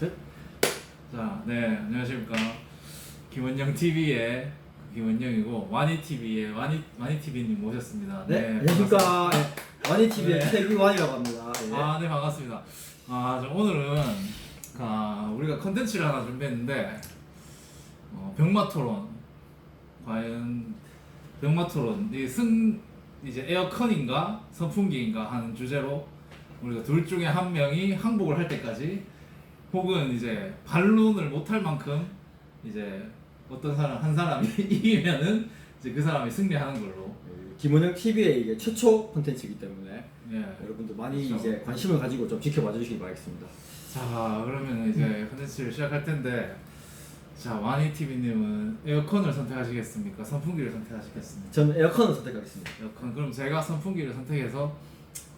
셋. 자, 네, 안녕하십니까. 김원영 TV의 김원영이고 와니 TV의 와니 와니 TV님 모셨습니다. 네, 안녕하십니까. 네, 와니 TV의 네. 태기완이라고 합니다. 예. 아, 네 반갑습니다. 아, 저 오늘은 아, 우리가 컨텐츠를 하나 준비했는데 어, 병마 토론 과연 병마 토론 이승 이제 에어컨인가 선풍기인가 하는 주제로 우리가 둘 중에 한 명이 항복을 할 때까지 혹은 이제 반론을 못할 만큼 이제 어떤 사람 한 사람이 이기면은 이제 그 사람이 승리하는 걸로 예, 김원영 TV의 이게 최초 콘텐츠이기 때문에 예. 여러분들 많이 그렇죠. 이제 관심을 가지고 좀 지켜봐 주시기 바라겠습니다. 자 그러면 이제 컨텐츠를 시작할 텐데 자 와니 TV님은 에어컨을 선택하시겠습니까? 선풍기를 선택하시겠습니까? 저는 에어컨을 선택하겠습니다. 에어컨 그럼 제가 선풍기를 선택해서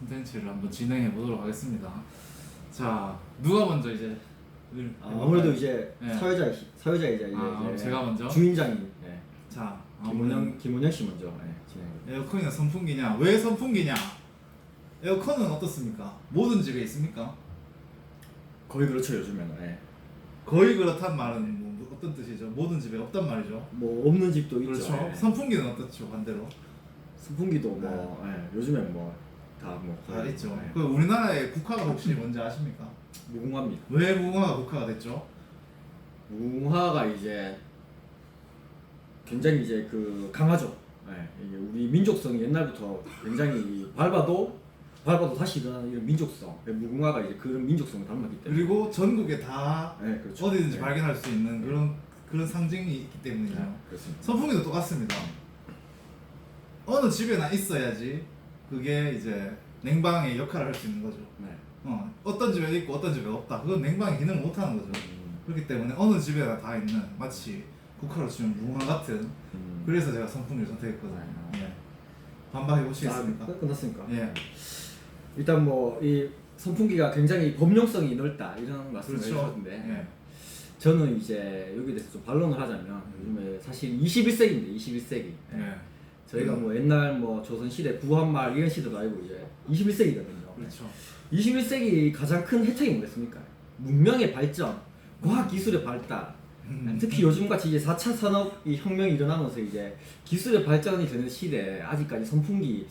컨텐츠를 한번 진행해 보도록 하겠습니다. 자 누가 먼저 이제 을 아? 아무래도 이제 네. 사회자 사회자이자 이제, 아, 이제 제가 먼저? 주인장이 예. 자 김원영 김원영 씨 먼저 예, 진행해. 에어컨이나 선풍기냐? 왜 선풍기냐? 에어컨은 어떻습니까? 모든 집에 있습니까? 거의 그렇죠 요즘에는. 예. 거의 그렇단 말은 뭐 어떤 뜻이죠? 모든 집에 없단 말이죠. 뭐 없는 집도 있죠. 그렇죠. 예. 선풍기는 어떻죠? 반대로 선풍기도 뭐 예, 요즘엔 뭐 다뭐 다 있죠. 예. 그 우리나라의 국화가 혹시 뭔지 아십니까? 무궁화입니다. 왜 무궁화가 국화가 됐죠? 무궁화가 이제 굉장히 이제 그 강하죠. 예, 이게 우리 민족성이 옛날부터 굉장히 밟아도 밟아도 다시 일어나는 이런 민족성. 예, 무궁화가 이제 그런 민족성을 담았기 때문에. 그리고 전국에 다 예, 그렇죠. 어디든지 예, 발견할 수 있는 그런 그런 상징이 있기 때문이죠. 예, 그렇습니다. 선풍기도 똑같습니다. 어느 집에나 있어야지 그게 이제 냉방의 역할을 할 수 있는 거죠. 네. 어, 어떤 집에 있고 어떤 집에 없다. 그건 냉방의 기능을 못 하는 거죠. 음, 그렇기 때문에 어느 집에나 다 있는 마치 국화로 치면 무궁화 같은 음. 그래서 제가 선풍기를 선택했거든요. 아. 예. 반박해 보시겠습니까? 아, 끝- 끝났습니까? 예. 일단 뭐 이 선풍기가 굉장히 범용성이 넓다 이런 말씀을 그렇죠. 해주셨는데 예. 저는 이제 여기에 대해서 좀 반론을 하자면 요즘에 사실 21세기인데 21세기 예. 저희가 뭐 옛날 뭐 조선 시대 구한말 이런 시대도 아니고 이제 21세기거든요. 그렇죠. 21세기 가장 큰 혜택이 뭐겠습니까? 문명의 발전, 과학 기술의 발달. 음. 특히 요즘 같이 이제 4차 산업 이 혁명이 일어나면서 이제 기술의 발전이 되는 시대에 아직까지 선풍기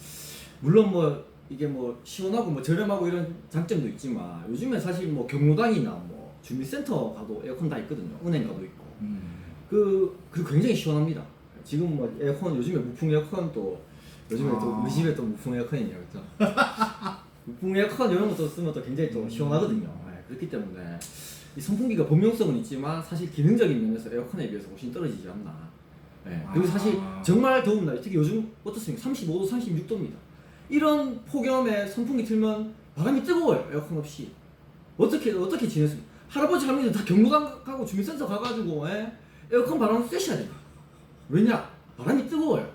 물론 뭐 이게 뭐 시원하고 뭐 저렴하고 이런 장점도 있지만 요즘에 사실 뭐 경로당이나 뭐 주민센터 가도 에어컨 다 있거든요. 은행 가도 있고. 음. 그 그리고 굉장히 시원합니다. 지금 뭐 에어컨 요즘에 무풍 에어컨 또 요즘에 또 아. 우리 집에 또 무풍 에어컨이냐 그죠? 무풍 에어컨 이런 것도 쓰면 또 굉장히 또 음. 시원하거든요. 네, 그렇기 때문에 이 선풍기가 범용성은 있지만 사실 기능적인 면에서 에어컨에 비해서 훨씬 떨어지지 않나. 네. 그리고 사실 아. 정말 더운 날 특히 요즘 어떻습니까? 35도, 36도입니다. 이런 폭염에 선풍기 틀면 바람이 뜨거워요. 에어컨 없이. 어떻게 어떻게 지냈습니까? 할아버지 할머니들 다 경로당 가고 주민센터 가가지고 예? 에어컨 바람 쐬셔야 됩니다. 왜냐? 바람이 뜨거워요.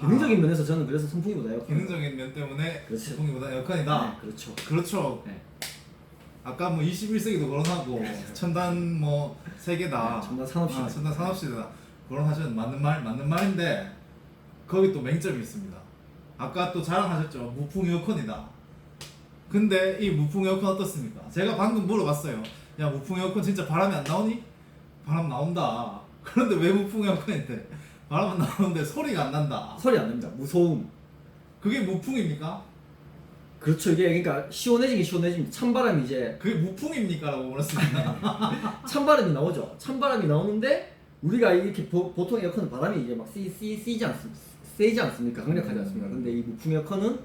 기능적인 면에서 저는 그래서 선풍기보다 에어컨. 기능적인 면 때문에 그렇죠. 선풍기보다 에어컨이다. 네, 그렇죠. 그렇죠. 네. 아까 뭐 21세기도 거론하고 첨단 뭐 세계다. 네, 첨단 산업시대. 아, 첨단 산업시대다. 거론하셨는 맞는 말 맞는 말인데 거기 또 맹점이 있습니다. 아까 또 자랑하셨죠. 무풍 에어컨이다. 근데 이 무풍 에어컨 어떻습니까? 제가 방금 물어봤어요. 야 무풍 에어컨 진짜 바람이 안 나오니? 바람 나온다. 그런데 왜 무풍 에어컨인데 바람은 나오는데 소리가 안 난다. 소리 안 납니다. 무서움. 그게 무풍입니까? 그렇죠. 이게 그러니까 시원해지긴 시원해집니다. 찬바람이 이제 그게 무풍입니까라고 물었습니다. 찬바람이 나오죠. 찬바람이 나오는데 우리가 이렇게 보, 통 에어컨은 바람이 이제 막 씨, 씨, 씨지 않습니까? 세지 않습니까? 강력하지 않습니까? 음. 근데 이 무풍 에어컨은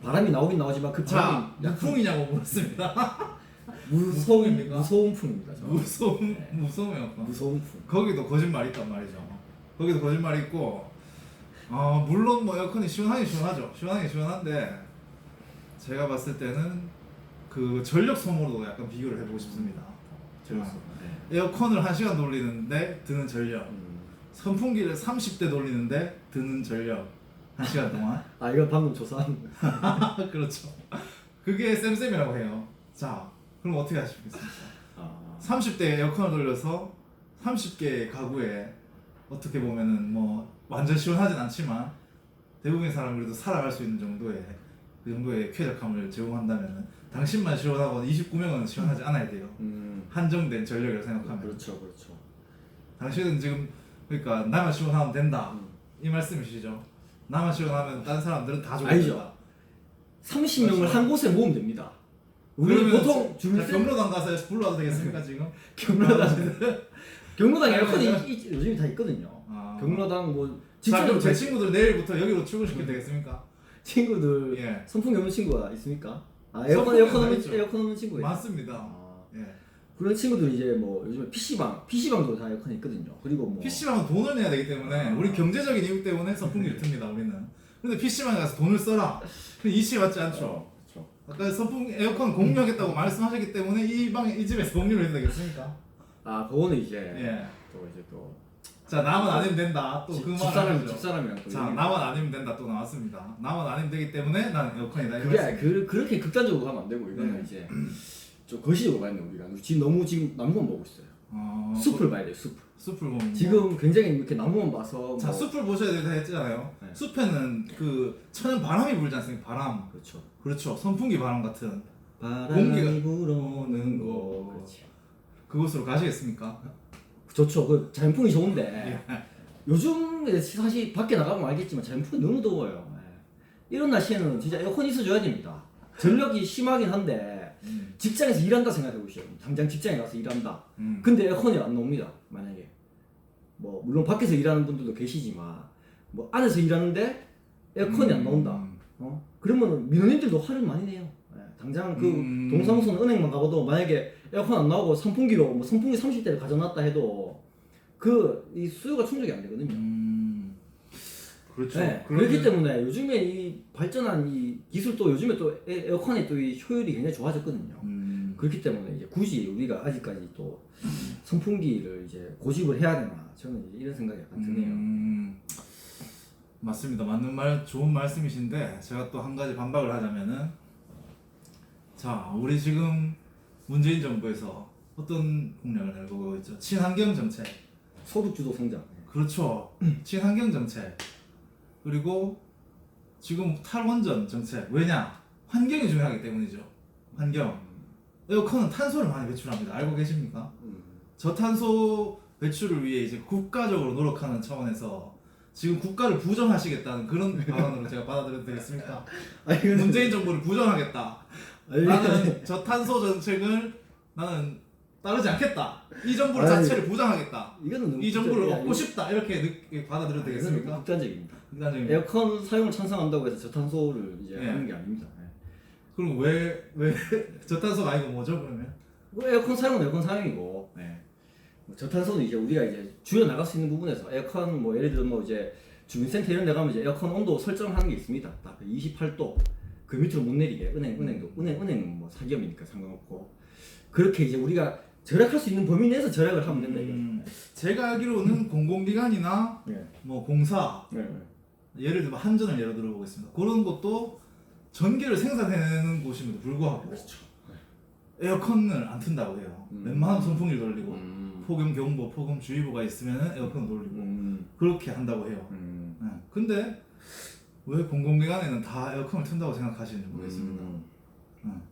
바람이 나오긴 나오지만 그 자, 바람이 약간 무풍이냐고 물었습니다. 무서운 무풍입니까? 무서운 풍입니다. 저는. 무서움, 네. 무서우면 무서운 풍. 거기도 거짓말 있단 말이죠. 거기도 거짓말 있고, 어, 물론 뭐 에어컨이 시원하긴 시원하죠. 시원하긴 시원한데, 제가 봤을 때는 그 전력 소모로 약간 비교를 해보고 싶습니다. 재밌어. 아. 네. 에어컨을 1 시간 돌리는데 드는 전력, 음. 선풍기를 30대 돌리는데 드는 전력, 1 시간 동안. 아 이건 방금 조사한 그렇죠. 그게 쌤쌤이라고 해요. 자, 그럼 어떻게 하시겠습니까? 아, 30대 에어컨을 돌려서 30개 가구에 어떻게 보면은 뭐 완전 시원하진 않지만 대부분의 사람은 그래도 살아갈 수 있는 정도의 그 정도의 쾌적함을 제공한다면은 당신만 시원하고 29명은 시원하지 않아야 돼요. 음. 한정된 전력을 생각하면 그렇죠, 그렇죠. 당신은 지금 그러니까 나만 시원하면 된다 음. 이 말씀이시죠? 나만 시원하면 다른 사람들은 다. 죽어진다. 30명을 그렇죠. 한 곳에 모으면 됩니다. 우리 그러면 보통 자, 주민센 경로당 가서 불러도 되겠습니까 지금? 경로당 경로당 에어컨이 요즘에 다 있거든요. 아. 경로당 뭐 자 진짜로 그럼 제 제 친구들 내일부터 여기로 출근시키면 되겠습니까? 친구들 예 선풍기 없는 친구가 있습니까? 아 에어컨 선풍기 에어컨 없는 있죠. 에어컨 없는 친구예요. 맞습니다. 아, 예. 그런 친구들 이제 뭐 요즘에 PC방 PC방도 다 에어컨이 있거든요. 그리고 뭐 PC방은 돈을 내야 되기 때문에 우리 경제적인 이유 때문에 선풍기를 틉니다 우리는. 근데 PC방에 가서 돈을 써라. 근데 이치에 맞지 않죠. 아까 선풍 에어컨 공유하겠다고 말씀하셨기 때문에 이 방에 이 집에서 공유를 해도 되겠습니까? 아 그거는 이제 예. 또 이제 또 자 나만 아니면 된다. 또 집- 그 말을 집사람 하죠. 집사람이랑 또 자 얘기를 나만 아니면 된다 또 나왔습니다. 나만 아니면 되기 때문에 난 에어컨이다. 이 그게 말씀. 그, 그렇게 극단적으로 가면 안 되고 이거는 네. 이제 좀 거시적으로 가야 돼 우리가 지금 너무 지금 나무만 보고 있어요. 어, 숲을 봐야 돼요 숲. 숲을 보면 지금 굉장히 이렇게 나무만 봐서 자 뭐- 숲을 보셔야 된다 했잖아요. 네. 숲에는 그 천연 바람이 불지 않습니까? 바람. 그렇죠. 그렇죠. 선풍기 바람 같은 바람이 공기가 불어오는 거. 곳. 그렇지. 그곳으로 가시겠습니까? 좋죠. 그 자연풍이 좋은데 예. 요즘 사실 밖에 나가면 알겠지만 자연풍이 너무 더워요. 예. 이런 날씨에는 진짜 에어컨 있어줘야 됩니다. 전력이 심하긴 한데 음. 직장에서 일한다 생각해 보시죠. 당장 직장에 가서 일한다. 음. 근데 에어컨이 안 나옵니다. 만약에 뭐 물론 밖에서 일하는 분들도 계시지만 뭐 안에서 일하는데 에어컨이 안 나온다. 음. 어? 그러면 민원인들도 화를 많이 내요. 예, 당장 그 음. 동사무소는 은행만 가봐도 만약에 에어컨 안 나오고 선풍기로 뭐 선풍기 30대를 가져놨다 해도 그 이 수요가 충족이 안 되거든요. 음. 그렇죠. 네, 그러면- 그렇기 때문에 요즘에 이 발전한 이 기술도 요즘에 또 에- 에어컨의 또이 효율이 굉장히 좋아졌거든요. 음. 그렇기 때문에 이제 굳이 우리가 아직까지 또 선풍기를 이제 고집을 해야 되나 저는 이제 이런 생각이 약간 드네요. 음, 맞습니다. 맞는 말, 좋은 말씀이신데 제가 또 한 가지 반박을 하자면은 자, 우리 지금 문재인 정부에서 어떤 공약을 내고 있죠? 친환경 정책. 소득 주도 성장. 그렇죠. 친환경 정책. 그리고 지금 탈원전 정책. 왜냐? 환경이 중요하기 때문이죠. 환경. 에어컨은 탄소를 많이 배출합니다. 알고 계십니까? 음. 저탄소 배출을 위해 이제 국가적으로 노력하는 차원에서 지금 국가를 부정하시겠다는 그런 발언으로 제가 받아들여도 되겠습니까? 아니 근데 문재인 정부를 부정하겠다. 아니, 나는 저 탄소 정책을 나는 따르지 않겠다. 이 정부 아니, 자체를 부정하겠다. 이거는 너무 이 정부를 얻고 싶다. 이렇게 느끼- 받아들여도 이거는 되겠습니까? 극단적입니다. 일단적인. 에어컨 사용을 찬성한다고 해서 저탄소를 이제 예. 하는 게 아닙니다. 예. 그럼 왜 왜 저탄소가 아니고 뭐죠 그러면? 뭐 에어컨 사용은 에어컨 사용이고 예. 뭐 저탄소는 이제 우리가 이제 줄여 나갈 수 있는 부분에서 에어컨 뭐 예를 들어 뭐 이제 주민센터 이런 데 가면 이제 에어컨 온도 설정하는 게 있습니다. 딱 28도 그 밑으로 못 내리게 은행 은행도 은행 은행 뭐 사기업이니까 상관없고 그렇게 이제 우리가 절약할 수 있는 범위 내에서 절약을 하면 된다 이거. 음, 제가 알기로는 공공기관이나 예. 뭐 공사 예. 예. 예를 들면 한전을 예로 들어보겠습니다. 그런 것도 전기를 생산해내는 곳임에도 불구하고 그렇죠. 에어컨을 안 튼다고 해요. 음. 웬만하면 선풍기를 돌리고 음. 폭염 경보, 폭염 주의보가 있으면 에어컨 돌리고 음. 그렇게 한다고 해요. 음. 네. 근데 왜 공공기관에는 다 에어컨을 튼다고 생각하시는지 모르겠습니다. 음.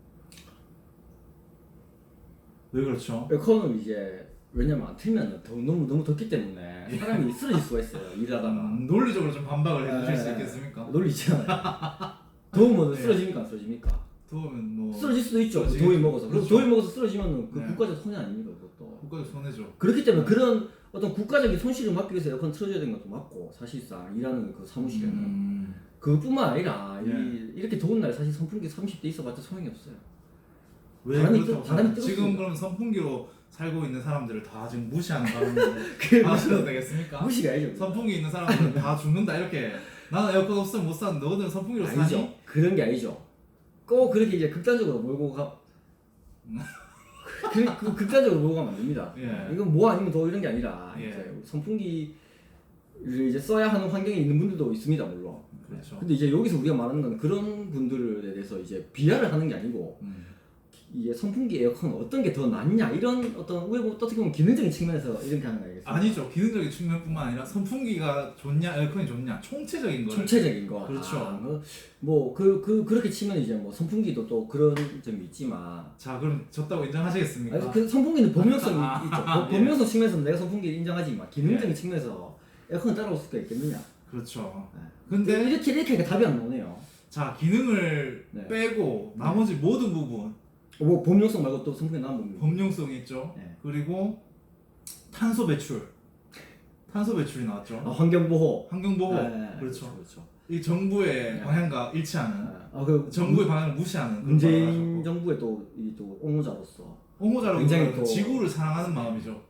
왜 그렇죠? 에어컨을 이제 왜냐면 안 틀면 더, 너무 너무 덥기 때문에 사람이 쓰러질 수가 있어요 일하다가 음, 논리적으로 좀 반박을 해주실 수 네. 있겠습니까? 논리 있잖아요 더우면 네. 쓰러집니까 안 쓰러집니까 더우면 뭐 쓰러질 수도 있죠. 더위 먹어서 그렇죠. 더위 먹어서 쓰러지면 그 네. 국가적 손해 아닙니까 그것도 국가적 손해죠. 그렇기 때문에 그런 어떤 국가적인 손실을 막기 위해서 에어컨 틀어줘야 되는 것도 맞고 사실상 일하는 그 사무실에는 음, 그뿐만 아니라 예. 이, 이렇게 더운 날 사실 선풍기 30대 있어봤자 소용이 없어요 왜 바람이 뜨- 바람이? 지금. 그럼 선풍기로 살고 있는 사람들을 다 지금 무시하는 바람으로 하셔도 되겠습니까? 무시가 아니죠 선풍기 있는 사람들은 다 죽는다 이렇게 나는 에어컨 없으면 못 사는 너희들은 선풍기로 사니? 그런 게 아니죠. 꼭 그렇게 이제 극단적으로 몰고 가. 그, 그 극단적으로 가면 안 됩니다. 예. 이건 뭐 아니면 더 이런 게 아니라 예. 이제 선풍기를 이제 써야 하는 환경에 있는 분들도 있습니다 물론. 그렇죠. 근데 이제 여기서 우리가 말하는 건 그런 분들에 대해서 이제 비하를 하는 게 아니고 음. 이게 선풍기 에어컨 어떤 게 더 낫냐 이런 어떤 외부 어떻게 보면 기능적인 측면에서 이렇게 하는 거겠습니다. 아니죠. 기능적인 측면뿐만 아니라 선풍기가 좋냐 에어컨이 좋냐 총체적인 거를 총체적인 거. 그렇죠. 아, 뭐그 그 그렇게 치면 이제 뭐 선풍기도 또 그런 점이 있지만. 자 그럼 졌다고 인정하시겠습니까? 아니, 그 선풍기는 법명성이 아, 있죠. 아, 법- 예. 법명성 측면에서 내가 선풍기를 인정하지만 기능적인 측면에서 에어컨 따라올 수가 있겠느냐. 그렇죠. 네. 근데 이렇게 이렇게 하니까 답이 안 나오네요. 자 기능을 네. 빼고 나머지 모든 부분 뭐 법명성 말고 또 선풍기 나온 법명. 범용성 있죠. 네. 그리고 탄소 배출, 탄소 배출이 나왔죠. 아, 환경 보호. 환경 보호, 네, 그렇죠. 그렇죠. 이 정부의 네. 방향과 일치하는 아, 그 정부의 방향을 무시하는 문재인. 정부의 또이또 옹호자로서 옹호자라고 굉장히 또- 지구를 사랑하는 마음이죠.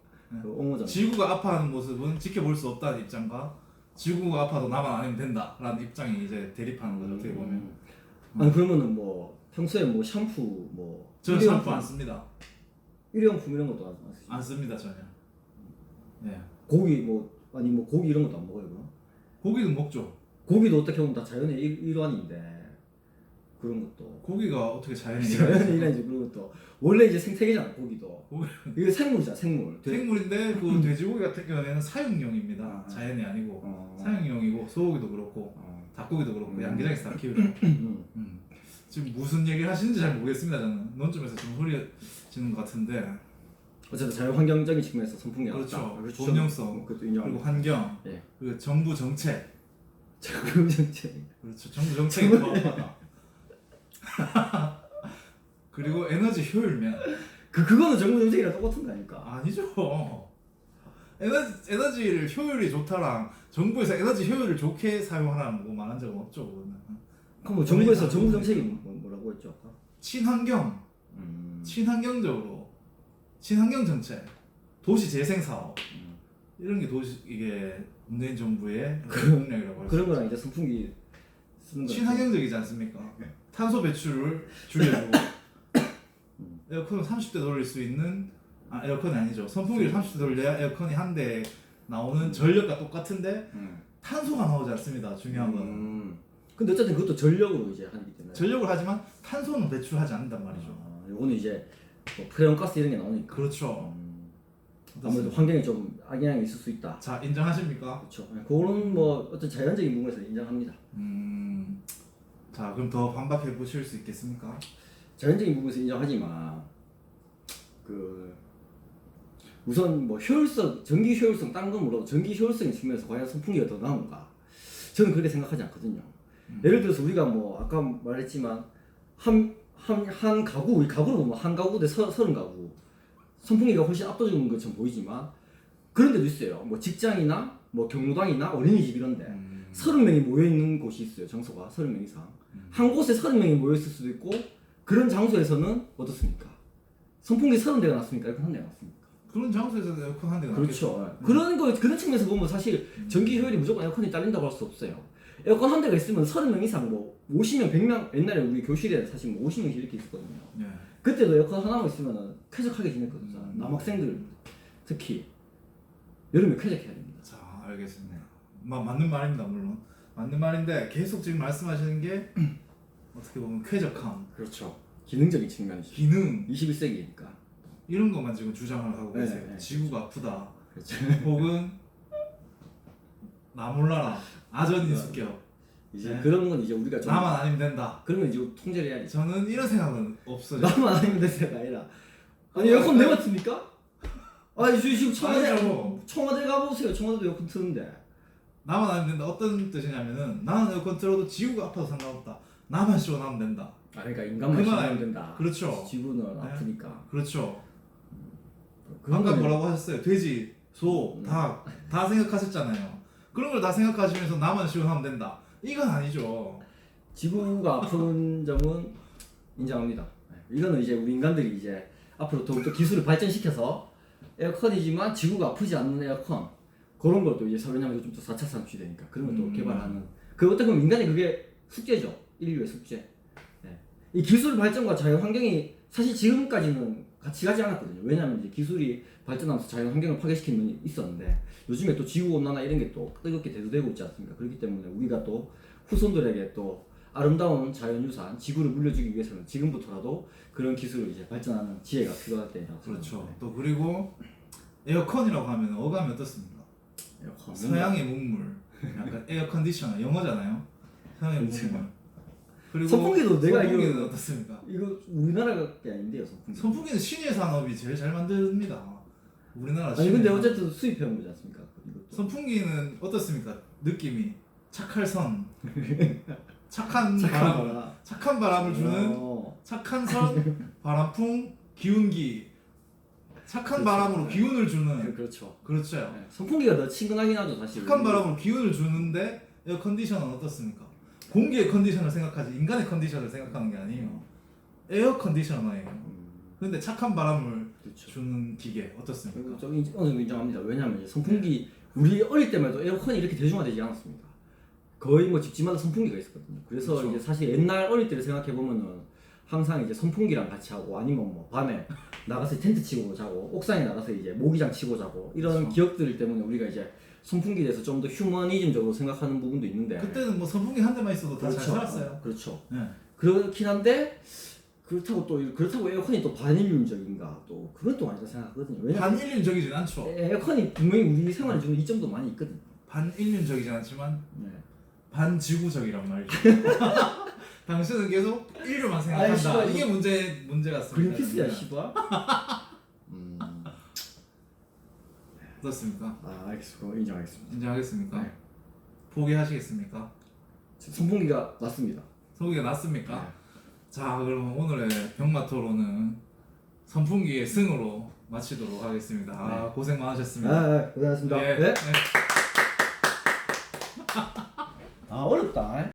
그 옹호자. 지구가 아파하는 모습은 지켜볼 수 없다는 입장과 지구가 아파도 나만 아니면 된다라는 입장이 이제 대립하는 거죠 어떻게 보면. 음. 아니 그러면은 뭐 평소에 뭐 샴푸 뭐 저는 샴푸 안 씁니다. 일회용품 이런 것도 안 쓰시죠? 안 씁니다 전혀. 네. 고기 뭐 아니 뭐 고기 이런 것도 안 먹어요 그럼? 고기는 먹죠. 고기도 어떻게 보면 다 자연의 일, 일환인데 그런 것도 고기가 어떻게 자연에 자연의 일환이지 그런 것도 원래 이제 생태계잖아 고기도 고기- 이게 생물이잖아 생물 돼- 생물인데 그 돼지고기 같은 경우에는 사육용입니다. 아. 자연이 아니고 어. 사육용이고 소고기도 그렇고 어. 닭고기도 그렇고 음. 양계장에서 다 키우죠. 음. 음. 지금 무슨 얘기를 하시는지 잘 모르겠습니다. 저는 논점에서 좀 흐려지는 것 같은데 어쨌든 자연환경적인 측면에서 선풍기 그렇죠. 나왔다. 그래서 본연성. 저는 그것도 그리고 환경 예. 그리고 정부 정책 자금 정책 그렇죠. 정부 정책이 포함하다. 그리고 에너지 효율면 그 그거는 정부 정책이랑 똑같은 거 아닙니까? 아니죠. 에너지 에너지를 효율이 좋다랑 정부에서 에너지 효율을 좋게 사용하라는 거 말한 적은 없죠. 그거는. 그럼 뭐 정부에서 정부 정책이 뭐- 했죠 아까? 친환경, 음. 친환경적으로 친환경 정책, 도시 재생 사업 음. 이런 게 도시 이게 문재인 정부의 그런- 능력이라고 할수 그런 거랑 이제 선풍기 쓰는 거 친환경적이지 않습니까? 탄소 배출을 줄여주고 음. 에어컨을 30대 돌릴 수 있는 아 에어컨이 아니죠 선풍기를 30대 돌려야 에어컨이 한 대 나오는 전력과 똑같은데 음. 탄소가 나오지 않습니다 중요한 건 음. 근데 어쨌든 그것도 전력으로 이제 하기 때문에. 전력을 하지만 탄소는 배출하지 않는단 말이죠. 아, 요거는 이제 뭐 프레온가스 이런 게 나오니까. 그렇죠. 음. 아무래도 환경에 좀 악영향이 있을 수 있다. 자 인정하십니까? 그렇죠. 그런 뭐 어떤 자연적인 부분에서 인정합니다. 음, 자 그럼 더 반박해 보실 수 있겠습니까? 자연적인 부분에서 인정하지만 그 우선 뭐 효율성 전기 효율성 다른 건 몰라도 전기 효율성의 측면에서 과연 선풍기가 더 나은가? 저는 그렇게 생각하지 않거든요. 음. 예를 들어서 우리가 뭐 아까 말했지만 한 한 한 가구 우리 가구로 보면 한 가구 대 서, 서른 가구. 선풍기가 훨씬 압도적인 것처럼 보이지만 그런 데도 있어요. 뭐 직장이나 뭐 경로당이나 어린이집 이런데 음, 서른 명이 모여 있는 곳이 있어요 장소가 서른 명 이상. 음. 한 곳에 서른 명이 모여 있을 수도 있고 그런 장소에서는 어떻습니까? 선풍기 서른 대가 놨습니까? 에어컨 한 대가 놨습니까? 그런 장소에서 에어컨 한 대가 그렇죠. 그런 거 그런 측면에서 보면 사실 전기 효율이 무조건 에어컨이 딸린다고 할 수 없어요 에어컨 한 대가 있으면 서른 명 이상 뭐 50명 100명 옛날에 우리 교실에 사실 뭐 50명씩 이렇게 있었거든요. 네. 그때도 에어컨 하나만 있으면 쾌적하게 지냈거든요 음. 남학생들 특히. 여름에 쾌적해야 됩니다. 자 알겠습니다. 마, 맞는 말입니다 물론. 맞는 말인데 계속 지금 말씀하시는 게 어떻게 보면 쾌적함, 그렇죠. 기능적인 측면이죠. 기능. 21세기니까. 이런 것만 지금 주장을 하고 네, 계세요. 네. 지구가 아프다, 그렇죠. 혹은 나 몰라라, 아전인수격, 이제 네. 그런 건 이제 우리가 좀 나만 아니면 된다. 그러면 이제 통제를 해야지 저는 이런 생각은 없어요. 나만 아니면 되세가 아니라 아니 에어컨 내 맞습니까? 아니 저 지금 청와대 아니죠. 청와대 가보세요 청와대도 에어컨 트는데 나만 아니면 된다. 어떤 뜻이냐면은 나는 에어컨 틀어도 지구가 아파도 상관없다. 나만 시원하면 된다. 아 그러니까 인간만 시원하면 된다 그렇죠. 지구는 네. 아프니까 그렇죠. 그런 아까 거는 뭐라고 하셨어요? 돼지, 소, 음. 닭, 다 생각하셨잖아요. 그런 걸 다 생각하시면서 나만 시원하면 된다. 이건 아니죠. 지구가 아픈 점은 인정합니다 네. 이거는 이제 우리 인간들이 이제 앞으로 더욱더 기술을 발전시켜서 에어컨이지만 지구가 아프지 않는 에어컨 그런 것도 이제 왜냐면 요즘 또 4차 산업이 되니까 그런 것도 음. 개발하는 그 어떻게 보면 인간의 그게 숙제죠 인류의 숙제 네. 이 기술 발전과 자연 환경이 사실 지금까지는 같이 가지 않았거든요 왜냐하면 이제 기술이 발전하면서 자연 환경을 파괴시키는 면이 있었는데 요즘에 또 지구 온난화 이런 게 또 뜨겁게 대두되고 있지 않습니까 그렇기 때문에 우리가 또 후손들에게 또 아름다운 자연유산 지구를 물려주기 위해서는 지금부터라도 그런 기술을 이제 발전하는 지혜가 필요할 때라고 그렇죠. 생각합니다. 또 그리고 에어컨이라고 하면 어감이 어떻습니까? 네. 에어컨. 서양의 문물, 약간 에어컨디셔너 영어잖아요. 서양의 그렇죠. 문물. 그리고 선풍기도 내가 선풍기는 어떻습니까? 이거 우리나라가 아닌데요 선풍기. 선풍기는 신의 산업이 제일 잘 만듭니다. 우리나라 아니 신의 근데 산업. 어쨌든 수입해온 거지 않습니까? 이것도. 선풍기는 어떻습니까? 느낌이 착할 선, 착한, 바람, 거라. 착한 바람을 주는 어. 착한 선, 바람풍, 기운기. 착한 그렇죠. 바람으로 네. 기운을 그- 주는 그렇죠. 그렇죠. 네. 선풍기가 더 친근하긴 하죠 사실. 착한 바람으로 기운을 주는데 에어 컨디션은 어떻습니까? 공기의 컨디션을 생각하지 인간의 컨디션을 생각하는 게 아니에요. 에어 컨디셔너예요. 음, 근데 착한 바람을 그렇죠. 주는 기계 어떻습니까? 좀 인정, 어느 정도 인정합니다. 왜냐하면 이제 선풍기 우리 어릴 때만 해도 에어컨이 이렇게 대중화되지 않았습니다. 거의 뭐 집집마다 선풍기가 있었거든요. 그래서 그렇죠. 이제 사실 옛날 어릴 때를 생각해 보면은 항상 이제 선풍기랑 같이 하고 아니면 뭐 밤에 나가서 텐트 치고 자고 옥상에 나가서 이제 모기장 치고 자고 이런 그렇죠. 기억들 때문에 우리가 이제 선풍기에 대해서 좀 더 휴머니즘적으로 생각하는 부분도 있는데 그때는 뭐 선풍기 한 대만 있어도 다 잘 그렇죠. 살았어요. 그렇죠. 네. 그렇긴 한데 그렇다고 또 그렇다고 에어컨이 또 반인륜적인가 또 그건 또 아니다 생각하거든요. 왜냐면 반인륜적이진 않죠. 에어컨이 분명히 우리 생활에 주는 이점도 많이 있거든요. 반인륜적이진 않지만 네. 반지구적이란 말이죠. 당신은 계속 인류만 아이, 생각한다. 씨발, 이게 문제 문제 같습니다. 그린피스야 씨발. 음. 어떻습니까? 아 알겠습니다. 그거 인정하겠습니다. 인정하겠습니까? 네. 포기하시겠습니까? 선풍기가 맞습니다. 소개가 났습니까? 네. 자 그럼 오늘의 병마 토론은 선풍기의 승으로 마치도록 하겠습니다. 아, 고생 많으셨습니다. 아, 고생하셨습니다. 예. 네. 네. 아 어렵다.